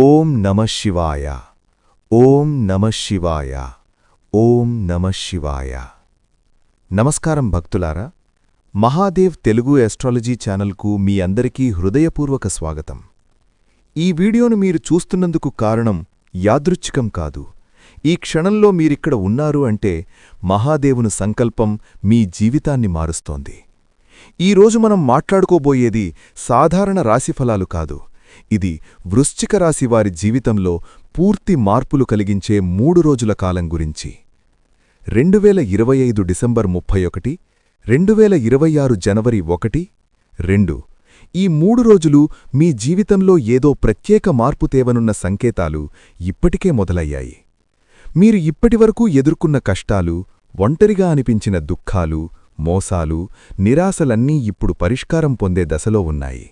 ఓం నమ శివాయ. ఓం నమ శివాయ. ఓం నమ శివాయ. నమస్కారం భక్తులారా మహాదేవ్ తెలుగు ఎస్ట్రాలజీ ఛానల్కు మీ అందరికీ హృదయపూర్వక స్వాగతం. ఈ వీడియోను మీరు చూస్తున్నందుకు కారణం యాదృచ్ఛికం కాదు. ఈ క్షణంలో మీరిక్కడ ఉన్నారు అంటే మహాదేవుని సంకల్పం మీ జీవితాన్ని మారుస్తోంది. ఈరోజు మనం మాట్లాడుకోబోయేది సాధారణ రాశిఫలాలు కాదు. ఇది వృశ్చిక రాశివారి జీవితంలో పూర్తి మార్పులు కలిగించే మూడు రోజుల కాలం గురించి. రెండు వేల ఇరవై ఐదు డిసెంబర్ ముప్పై ఒకటి రెండు వేల ఇరవై ఆరు జనవరి ఒకటి రెండు. ఈ మూడు రోజులు మీ జీవితంలో ఏదో ప్రత్యేక మార్పు తేవనున్న సంకేతాలు ఇప్పటికే మొదలయ్యాయి. మీరు ఇప్పటివరకు ఎదుర్కొన్న కష్టాలు ఒంటరిగా అనిపించిన దుఃఖాలు మోసాలు నిరాశలన్నీ ఇప్పుడు పరిష్కారం పొందే దశలో ఉన్నాయి.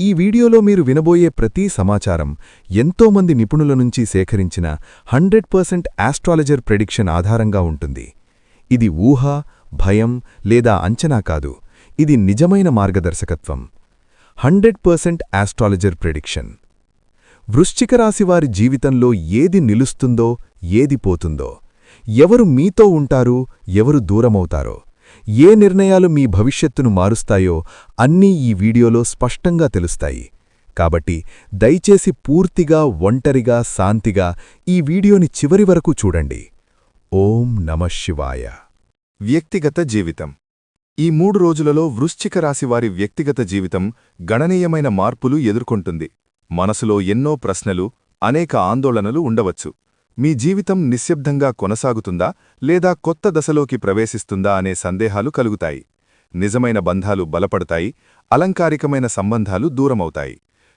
ఈ వీడియోలో మీరు వినబోయే ప్రతి సమాచారం ఎంతోమంది నిపుణుల నుంచి సేకరించిన హండ్రెడ్ పర్సెంట్ ఆస్ట్రాలజర్ ప్రెడిక్షన్ ఆధారంగా ఉంటుంది. ఇది ఊహ భయం లేదా అంచనా కాదు. ఇది నిజమైన మార్గదర్శకత్వం. Hundred percent astrologer prediction. వృశ్చిక రాశివారి జీవితంలో ఏది నిలుస్తుందో ఏది పోతుందో ఎవరు మీతో ఉంటారు ఎవరు దూరమవుతారో ఏ నిర్ణయాలు మీ భవిష్యత్తును మారుస్తాయో అన్నీ ఈ వీడియోలో స్పష్టంగా తెలుస్తాయి. కాబట్టి దయచేసి పూర్తిగా ఒంటరిగా శాంతిగా ఈ వీడియోని చివరి వరకు చూడండి. ఓం నమశివాయ వ్యక్తిగత జీవితం. ఈ మూడు రోజులలో వృశ్చిక రాశివారి వ్యక్తిగత జీవితం గణనీయమైన మార్పులు ఎదుర్కొంటుంది. మనసులో ఎన్నో ప్రశ్నలు అనేక ఆందోళనలు ఉండవచ్చు. మీ జీవితం నిశ్శబ్దంగా కొనసాగుతుందా లేదా కొత్త దశలోకి ప్రవేశిస్తుందా అనే సందేహాలు కలుగుతాయి. నిజమైన బంధాలు బలపడతాయి అలంకారికమైన సంబంధాలు దూరమవుతాయి.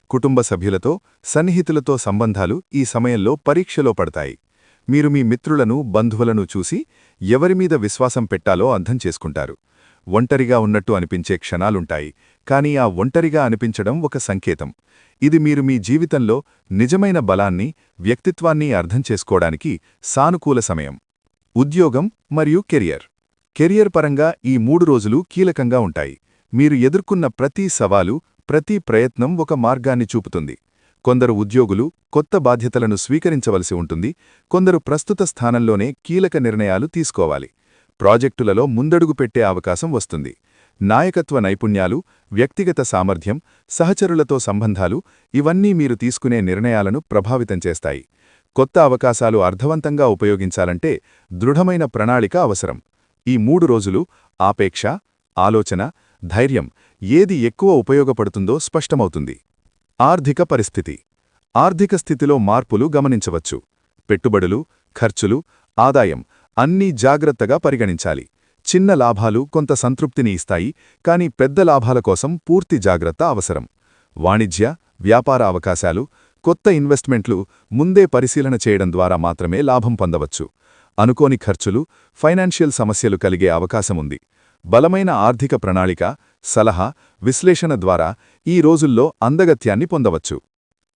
కుటుంబ సభ్యులతో సన్నిహితులతో సంబంధాలు ఈ సమయంలో పరీక్షలో పడతాయి. మీరు మీ మిత్రులను బంధువులను చూసి ఎవరిమీద విశ్వాసం పెట్టాలో అర్థం చేసుకుంటారు. ఒంటరిగా ఉన్నట్టు అనిపించే క్షణాలుంటాయి కానీ ఆ ఒంటరిగా అనిపించడం ఒక సంకేతం. ఇది మీరు మీ జీవితంలో నిజమైన బలాన్ని వ్యక్తిత్వాన్ని అర్థం చేసుకోవడానికి సానుకూల సమయం. ఉద్యోగం మరియు కెరియర్. కెరియర్ పరంగా ఈ మూడు రోజులు కీలకంగా ఉంటాయి. మీరు ఎదుర్కొన్న ప్రతి సవాలు ప్రతి ప్రయత్నం ఒక మార్గాన్ని చూపుతుంది. కొందరు ఉద్యోగులు కొత్త బాధ్యతలను స్వీకరించవలసి ఉంటుంది కొందరు ప్రస్తుత స్థానంలోనే కీలక నిర్ణయాలు తీసుకోవాలి. ప్రాజెక్టులలో ముందడుగు పెట్టే అవకాశం వస్తుంది. నాయకత్వ నైపుణ్యాలు వ్యక్తిగత సామర్థ్యం సహచరులతో సంబంధాలు ఇవన్నీ మీరు తీసుకునే నిర్ణయాలను ప్రభావితం చేస్తాయి. కొత్త అవకాశాలు అర్థవంతంగా ఉపయోగించాలంటే దృఢమైన ప్రణాళిక అవసరం. ఈ మూడు రోజులు ఆపేక్ష ఆలోచన ధైర్యం ఏది ఎక్కువ ఉపయోగపడుతుందో స్పష్టమవుతుంది. ఆర్థిక పరిస్థితి. ఆర్థిక స్థితిలో మార్పులు గమనించవచ్చు. పెట్టుబడులు ఖర్చులు ఆదాయం అన్నీ జాగ్రత్తగా పరిగణించాలి. చిన్న లాభాలు కొంత సంతృప్తిని ఇస్తాయి కానీ పెద్ద లాభాల కోసం పూర్తి జాగ్రత్త అవసరం. వాణిజ్య వ్యాపార అవకాశాలు కొత్త ఇన్వెస్ట్మెంట్లు ముందే పరిశీలన చేయడం ద్వారా మాత్రమే లాభం పొందవచ్చు. అనుకోని ఖర్చులు ఫైనాన్షియల్ సమస్యలు కలిగే అవకాశముంది బలమైన ఆర్థిక ప్రణాళిక సలహా విశ్లేషణ ద్వారా ఈ రోజుల్లో అందగత్యాన్ని పొందవచ్చు.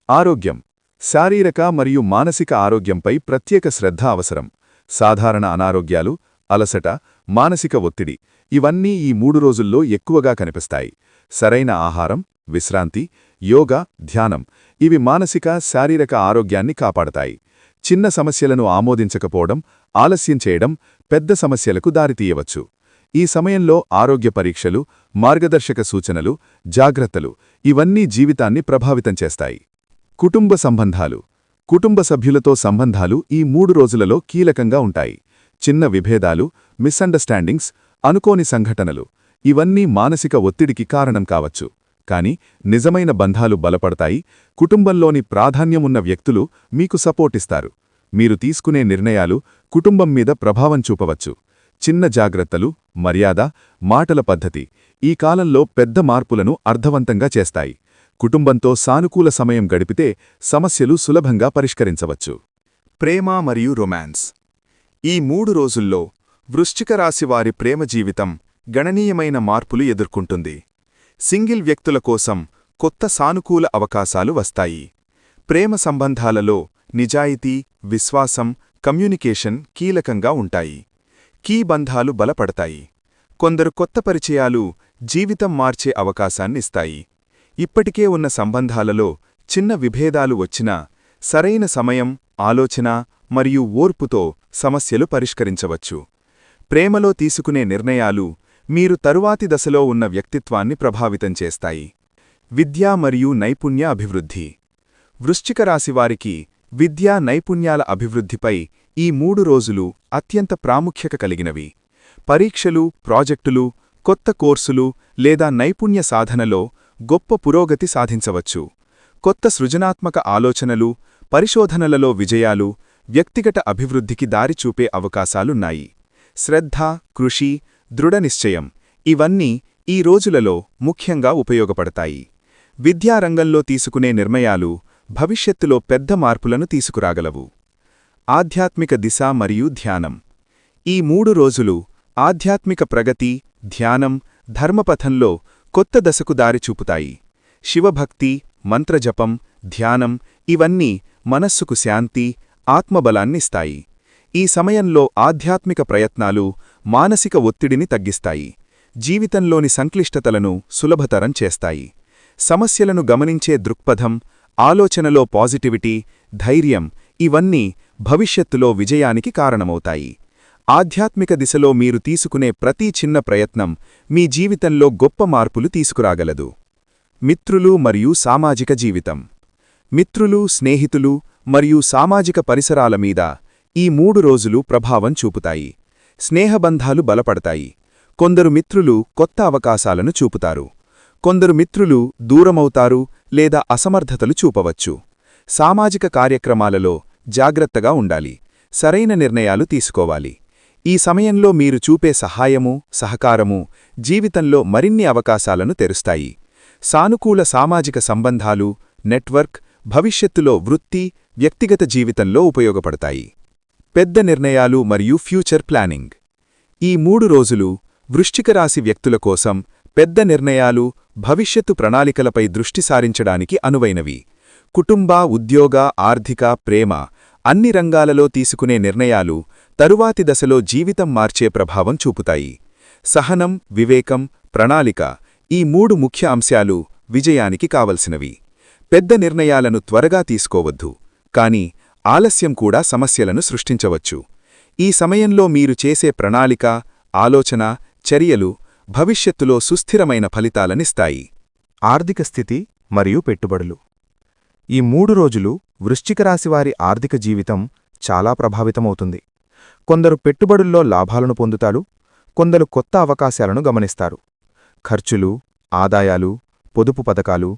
ఆరోగ్యం. శారీరక మరియు మానసిక ఆరోగ్యంపై ప్రత్యేక శ్రద్ధ అవసరం. సాధారణ అనారోగ్యాలు అలసట మానసిక ఒత్తిడి ఇవన్నీ ఈ మూడు రోజుల్లో ఎక్కువగా కనిపిస్తాయి. సరైన ఆహారం విశ్రాంతి యోగా ధ్యానం ఇవి మానసిక శారీరక ఆరోగ్యాన్ని కాపాడతాయి. చిన్న సమస్యలను ఆమోదించకపోవడం ఆలస్యం చేయడం పెద్ద సమస్యలకు దారితీయవచ్చు. ఈ సమయంలో ఆరోగ్య పరీక్షలు మార్గదర్శక సూచనలు జాగ్రత్తలు ఇవన్నీ జీవితాన్ని ప్రభావితం చేస్తాయి. కుటుంబ సంబంధాలు కుటుంబ సభ్యులతో సంబంధాలు ఈ మూడు రోజులలో కీలకంగా ఉంటాయి. చిన్న విభేదాలు మిస్అండర్స్టాండింగ్స్ అనుకోని సంఘటనలు ఇవన్నీ మానసిక ఒత్తిడికి కారణం కావచ్చు. కాని నిజమైన బంధాలు బలపడతాయి. కుటుంబంలోని ప్రాధాన్యమున్న వ్యక్తులు మీకు సపోర్టిస్తారు మీరు తీసుకునే నిర్ణయాలు కుటుంబం మీద ప్రభావం చూపవచ్చు. చిన్న జాగ్రత్తలు మర్యాద మాటల పద్ధతి ఈ కాలంలో పెద్ద మార్పులను అర్థవంతంగా చేస్తాయి. కుటుంబంతో సానుకూల సమయం గడిపితే సమస్యలు సులభంగా పరిష్కరించవచ్చు. ప్రేమ మరియు రొమాన్స్. ఈ మూడు రోజుల్లో వృశ్చిక రాశివారి ప్రేమ జీవితం గణనీయమైన మార్పులు ఎదుర్కొంటుంది. సింగిల్ వ్యక్తుల కోసం కొత్త సానుకూల అవకాశాలు వస్తాయి. ప్రేమ సంబంధాలలో నిజాయితీ విశ్వాసం కమ్యూనికేషన్ కీలకంగా ఉంటాయి. కీ బంధాలు బలపడతాయి. కొందరు కొత్త పరిచయాలు జీవితం మార్చే అవకాశాన్నిస్తాయి ఇప్పటికే ఉన్న సంబంధాలలో చిన్న విభేదాలు వచ్చినా సరైన సమయం ఆలోచన మరియు ఓర్పుతో సమస్యలు పరిష్కరించవచ్చు. ప్రేమలో తీసుకునే నిర్ణయాలు మీరు తరువాతి దశలో ఉన్న వ్యక్తిత్వాన్ని ప్రభావితం చేస్తాయి. విద్య మరియు నైపుణ్య అభివృద్ధి. వృశ్చిక రాశివారికి విద్యా నైపుణ్యాల అభివృద్ధిపై ఈ మూడు రోజులు అత్యంత ప్రాముఖ్యత కలిగినవి. పరీక్షలు ప్రాజెక్టులు కొత్త కోర్సులు లేదా నైపుణ్య సాధనలో గొప్ప పురోగతి సాధించవచ్చు. కొత్త సృజనాత్మక ఆలోచనలు పరిశోధనలలో విజయాలు వ్యక్తిగత అభివృద్ధికి దారి చూపే అవకాశాలున్నాయి. శ్రద్ధ కృషి దృఢనిశ్చయం ఇవన్నీ ఈ రోజులలో ముఖ్యంగా ఉపయోగపడతాయి. విద్యారంగంలో తీసుకునే నిర్ణయాలు భవిష్యత్తులో పెద్ద మార్పులను తీసుకురాగలవు. ఆధ్యాత్మిక దిశ మరియు ధ్యానం ఈ మూడు రోజులు ఆధ్యాత్మిక ప్రగతి ధ్యానం ధర్మపథంలో కొత్త దశకు దారి చూపుతాయి. శివభక్తి మంత్రజపం ధ్యానం ఇవన్నీ మనస్సుకు శాంతి ఆత్మబలాన్నిస్తాయి ఈ సమయంలో ఆధ్యాత్మిక ప్రయత్నాలు మానసిక ఒత్తిడిని తగ్గిస్తాయి. జీవితంలోని సంక్లిష్టతలను సులభతరం చేస్తాయి. సమస్యలను గమనించే దృక్పథం ఆలోచనలో పాజిటివిటీ ధైర్యం ఇవన్నీ భవిష్యత్తులో విజయానికి కారణమవుతాయి. ఆధ్యాత్మిక దిశలో మీరు తీసుకునే ప్రతి చిన్న ప్రయత్నం మీ జీవితంలో గొప్ప మార్పులు తీసుకురాగలదు. మిత్రులు మరియు సామాజిక జీవితం. మిత్రులు స్నేహితులు మరియు సామాజిక పరిసరాల మీద ఈ మూడు రోజులు ప్రభావం చూపుతాయి. స్నేహబంధాలు బలపడతాయి. కొందరు మిత్రులు కొత్త అవకాశాలను చూపుతారు. కొందరు మిత్రులు దూరమవుతారు లేదా అసమర్థతలు చూపవచ్చు. సామాజిక కార్యక్రమాలలో జాగ్రత్తగా ఉండాలి. సరైన నిర్ణయాలు తీసుకోవాలి. ఈ సమయంలో మీరు చూపే సహాయము సహకారము జీవితంలో మరిన్ని అవకాశాలను తెరుస్తాయి. సానుకూల సామాజిక సంబంధాలు నెట్వర్క్ భవిష్యత్తులో వృత్తి వ్యక్తిగత జీవితంలో ఉపయోగపడతాయి. పెద్ద నిర్ణయాలు మరియు ఫ్యూచర్ ప్లానింగ్. ఈ మూడు రోజులు వృశ్చిక రాశి వ్యక్తుల కోసం పెద్ద నిర్ణయాలు భవిష్యత్తు ప్రణాళికలపై దృష్టి సారించడానికి అనువైనవి. కుటుంబ ఉద్యోగ ఆర్థిక ప్రేమ అన్ని రంగాలలో తీసుకునే నిర్ణయాలు తరువాతి దశలో జీవితం మార్చే ప్రభావం చూపుతాయి. సహనం వివేకం ప్రణాళిక ఈ మూడు ముఖ్య అంశాలు విజయానికి కావలసినవి. పెద్ద నిర్ణయాలను త్వరగా తీసుకోవద్దు. కాని ఆలస్యం కూడా సమస్యలను సృష్టించవచ్చు. ఈ సమయంలో మీరు చేసే ప్రణాళిక ఆలోచన చర్యలు భవిష్యత్తులో సుస్థిరమైన ఫలితాలనిస్తాయి. ఆర్థిక స్థితి మరియు పెట్టుబడులు ఈ మూడు రోజులు వృశ్చిక రాశివారి ఆర్థిక జీవితం చాలా ప్రభావితమవుతుంది. కొందరు పెట్టుబడుల్లో లాభాలను పొందుతారు కొందరు కొత్త అవకాశాలను గమనిస్తారు. ఖర్చులు ఆదాయాలు పొదుపు పథకాలు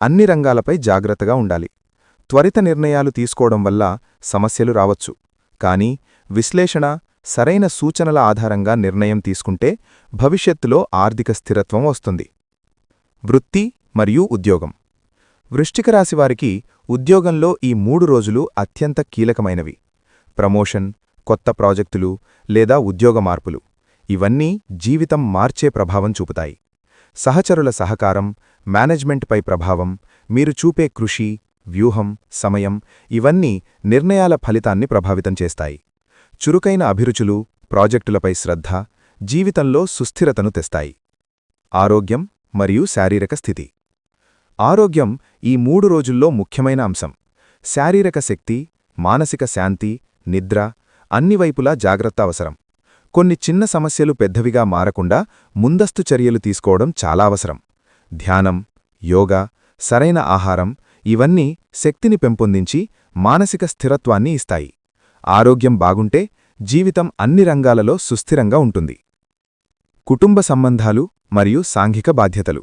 అన్ని రంగాలపై జాగ్రత్తగా ఉండాలి. త్వరిత నిర్ణయాలు తీసుకోవడం వల్ల సమస్యలు రావచ్చు. కానీ విశ్లేషణ సరైన సూచనల ఆధారంగా నిర్ణయం తీసుకుంటే భవిష్యత్తులో ఆర్థిక స్థిరత్వం వస్తుంది. వృత్తి మరియు ఉద్యోగం. వృష్టికరాశివారికి ఉద్యోగంలో ఈ మూడు రోజులు అత్యంత కీలకమైనవి. ప్రమోషన్ కొత్త ప్రాజెక్టులు లేదా ఉద్యోగ మార్పులు. ఇవన్నీ జీవితం మార్చే ప్రభావం చూపుతాయి. సహచరుల సహకారం మేనేజ్మెంట్పై ప్రభావం మీరు చూపే కృషి వ్యూహం సమయం ఇవన్నీ నిర్ణయాల ఫలితాన్ని ప్రభావితం చేస్తాయి. చురుకైన అభిరుచులు ప్రాజెక్టులపై శ్రద్ధ జీవితంలో సుస్థిరతను తెస్తాయి. ఆరోగ్యం మరియు శారీరక స్థితి. ఆరోగ్యం ఈ మూడు రోజుల్లో ముఖ్యమైన అంశం. శారీరక శక్తి మానసిక శాంతి నిద్ర అన్ని వైపులా జాగ్రత్త అవసరం. కొన్ని చిన్న సమస్యలు పెద్దవిగా మారకుండా ముందస్తు చర్యలు తీసుకోవడం చాలా అవసరం. ధ్యానం యోగా సరైన ఆహారం ఇవన్నీ శక్తిని పెంపొందించి మానసిక స్థిరత్వాన్ని ఇస్తాయి. ఆరోగ్యం బాగుంటే జీవితం అన్ని రంగాలలో సుస్థిరంగా ఉంటుంది. కుటుంబ సంబంధాలు మరియు సాంఘిక బాధ్యతలు.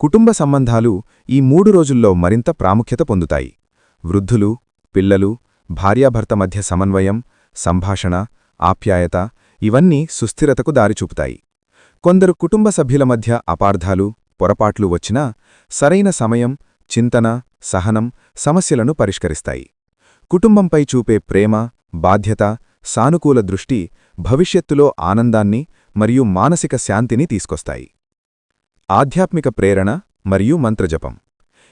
కుటుంబ సంబంధాలు ఈ మూడు రోజుల్లో మరింత ప్రాముఖ్యత పొందుతాయి. వృద్ధులు పిల్లలు భార్యాభర్త మధ్య సమన్వయం సంభాషణ ఆప్యాయత ఇవన్నీ సుస్థిరతకు దారిచూపుతాయి. కొందరు కుటుంబ సభ్యుల మధ్య అపార్థాలు పొరపాట్లు వచ్చినా సరైన సమయం చింతన సహనం సమస్యలను పరిష్కరిస్తాయి. కుటుంబంపై చూపే ప్రేమ బాధ్యత సానుకూల దృష్టి భవిష్యత్తులో ఆనందాన్ని మరియు మానసిక శాంతిని తీసుకొస్తాయి. ఆధ్యాత్మిక ప్రేరణ మరియు మంత్రజపం.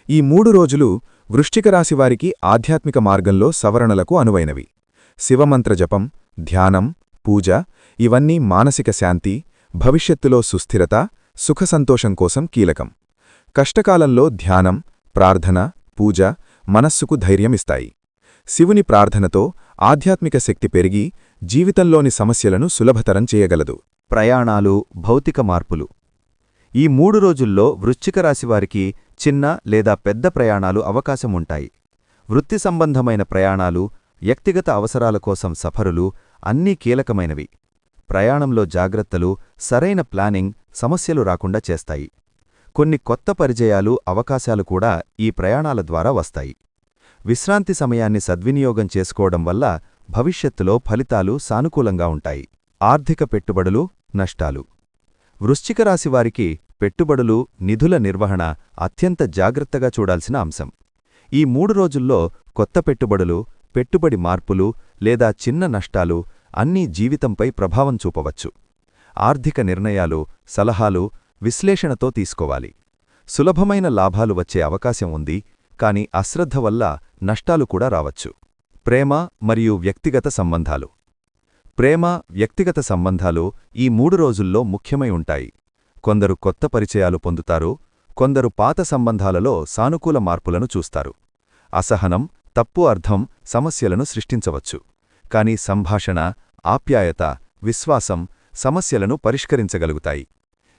ఈ మూడు రోజులు వృష్టికరాశివారికి ఆధ్యాత్మిక మార్గంలో సవరణలకు అనువైనవి. శివమంత్రజపం ధ్యానం పూజ ఇవన్నీ మానసిక శాంతి భవిష్యత్తులో సుస్థిరత సుఖసంతోషం కోసం కీలకం. కష్టకాలంలో ధ్యానం ప్రార్థన పూజ మనస్సుకు ధైర్యమిస్తాయి. శివుని ప్రార్థనతో ఆధ్యాత్మిక శక్తి పెరిగి జీవితంలోని సమస్యలను సులభతరం చేయగలదు. ప్రయాణాలు భౌతిక మార్పులు. ఈ మూడు రోజుల్లో వృశ్చిక రాశివారికి చిన్న లేదా పెద్ద ప్రయాణాలు అవకాశముంటాయి. వృత్తి సంబంధమైన ప్రయాణాలు వ్యక్తిగత అవసరాల కోసం సఫరులు అన్నీ కీలకమైనవి. ప్రయాణంలో జాగ్రత్తలు సరైన ప్లానింగ్ సమస్యలు రాకుండా చేస్తాయి. కొన్ని కొత్త పరిచయాలు అవకాశాలు కూడా ఈ ప్రయాణాల ద్వారా వస్తాయి. విశ్రాంతి సమయాన్ని సద్వినియోగం చేసుకోవడం వల్ల భవిష్యత్తులో ఫలితాలు సానుకూలంగా ఉంటాయి. ఆర్థిక పెట్టుబడులు నష్టాలు. వృశ్చిక పెట్టుబడులు నిధుల నిర్వహణ అత్యంత జాగ్రత్తగా చూడాల్సిన అంశం. ఈ మూడు రోజుల్లో కొత్త పెట్టుబడులు పెట్టుబడి మార్పులు లేదా చిన్న నష్టాలు అన్నీ జీవితంపై ప్రభావం చూపవచ్చు. ఆర్థిక నిర్ణయాలు సలహాలు విశ్లేషణతో తీసుకోవాలి. సులభమైన లాభాలు వచ్చే అవకాశం ఉంది కాని అశ్రద్ధ వల్ల నష్టాలు కూడా రావచ్చు. ప్రేమ మరియు వ్యక్తిగత సంబంధాలు. ప్రేమ వ్యక్తిగత సంబంధాలు ఈ మూడు రోజుల్లో ముఖ్యమై ఉంటాయి. కొందరు కొత్త పరిచయాలు పొందుతారు కొందరు పాత సంబంధాలలో సానుకూల మార్పులను చూస్తారు. అసహనం తప్పు అర్థం సమస్యలను సృష్టించవచ్చు. కాని సంభాషణ ఆప్యాయత విశ్వాసం సమస్యలను పరిష్కరించగలుగుతాయి.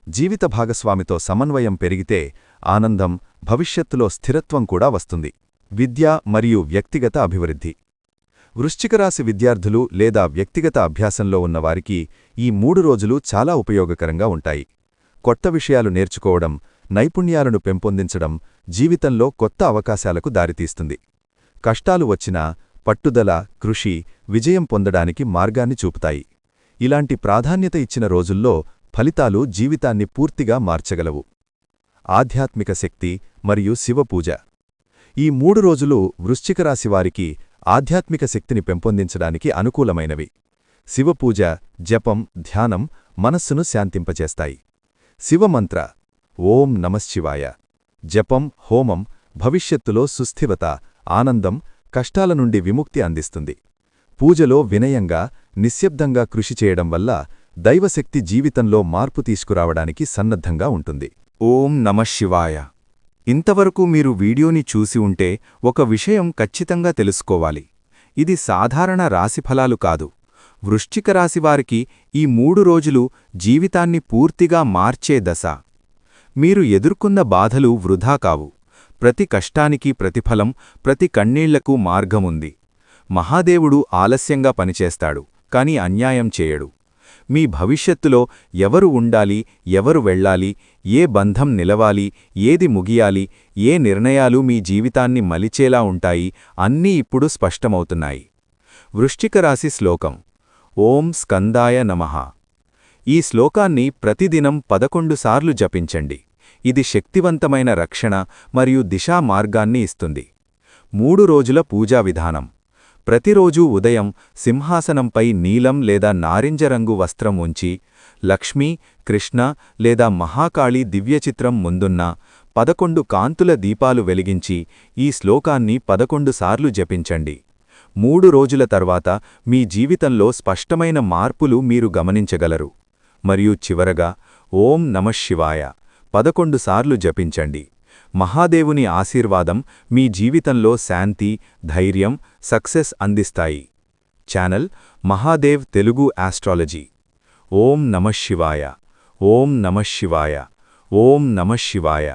జీవిత భాగస్వామితో సమన్వయం పెరిగితే ఆనందం భవిష్యత్తులో స్థిరత్వం కూడా వస్తుంది. విద్య మరియు వ్యక్తిగత అభివృద్ధి. వృశ్చికరాశి విద్యార్థులు లేదా వ్యక్తిగత అభ్యాసంలో ఉన్నవారికి ఈ మూడు రోజులు చాలా ఉపయోగకరంగా ఉంటాయి. కొత్త విషయాలు నేర్చుకోవడం నైపుణ్యాలను పెంపొందించడం జీవితంలో కొత్త అవకాశాలకు దారితీస్తుంది. కష్టాలు వచ్చినా పట్టుదల కృషి విజయం పొందడానికి మార్గాన్ని చూపుతాయి. ఇలాంటి ప్రాధాన్యత ఇచ్చిన రోజుల్లో ఫలితాలు జీవితాన్ని పూర్తిగా మార్చగలవు. ఆధ్యాత్మిక శక్తి మరియు శివపూజ ఈ మూడు రోజులు వృశ్చికరాశివారికి ఆధ్యాత్మిక శక్తిని పెంపొందించడానికి అనుకూలమైనవి. శివపూజ జపం ధ్యానం మనస్సును శాంతింపచేస్తాయి శివమంత్ర ఓం నమశివాయ జపం హోమం భవిష్యత్తులో సుస్థిరత ఆనందం కష్టాల నుండి విముక్తి అందిస్తుంది. పూజలో వినయంగా నిశ్శబ్దంగా కృషి చేయడం వల్ల దైవశక్తి జీవితంలో మార్పు తీసుకురావడానికి సన్నద్ధంగా ఉంటుంది. ఓం నమశివాయ ఇంతవరకు మీరు వీడియోని చూసి ఉంటే ఒక విషయం ఖచ్చితంగా తెలుసుకోవాలి. ఇది సాధారణ రాశిఫలాలు కాదు. వృశ్చిక రాశివారికి ఈ మూడు రోజులు జీవితాన్ని పూర్తిగా మార్చే దశ. మీరు ఎదుర్కొన్న బాధలు వృధా కావు. ప్రతి కష్టానికి ప్రతిఫలం ప్రతి కన్నీళ్ళకు మార్గముంది. మహాదేవుడు ఆలస్యంగా పనిచేస్తాడు కాని అన్యాయం చేయడు. మీ భవిష్యత్తులో ఎవరు ఉండాలి ఎవరు వెళ్ళాలి ఏ బంధం నిలవాలి ఏది ముగియాలి ఏ నిర్ణయాలు మీ జీవితాన్ని మలిచేలా ఉంటాయి అన్నీ ఇప్పుడు స్పష్టమవుతున్నాయి. వృశ్చికరాశి శ్లోకం. ఓం స్కందాయ నమః. ఈ శ్లోకాన్ని ప్రతిదినం పదకొండుసార్లు జపించండి. ఇది శక్తివంతమైన రక్షణ మరియు దిశా మార్గాన్ని ఇస్తుంది. మూడు రోజుల పూజా విధానం. ప్రతిరోజూ ఉదయం సింహాసనంపై నీలం లేదా నారింజ రంగు వస్త్రం ఉంచి లక్ష్మీ కృష్ణ లేదా మహాకాళి దివ్యచిత్రం ముందున్న పదకొండు కాంతుల దీపాలు వెలిగించి ఈ శ్లోకాన్ని పదకొండుసార్లు జపించండి. మూడు రోజుల తర్వాత మీ జీవితంలో స్పష్టమైన మార్పులు మీరు గమనించగలరు. మరియు చివరగా ఓం నమశివాయ పదకొండు సార్లు జపించండి. మహాదేవుని ఆశీర్వాదం మీ జీవితంలో శాంతి ధైర్యం సక్సెస్ అందిస్తాయి. Channel Mahadev Telugu astrology. ఓం నమశివాయ ఓం నమశివాయ ఓం నమశివాయ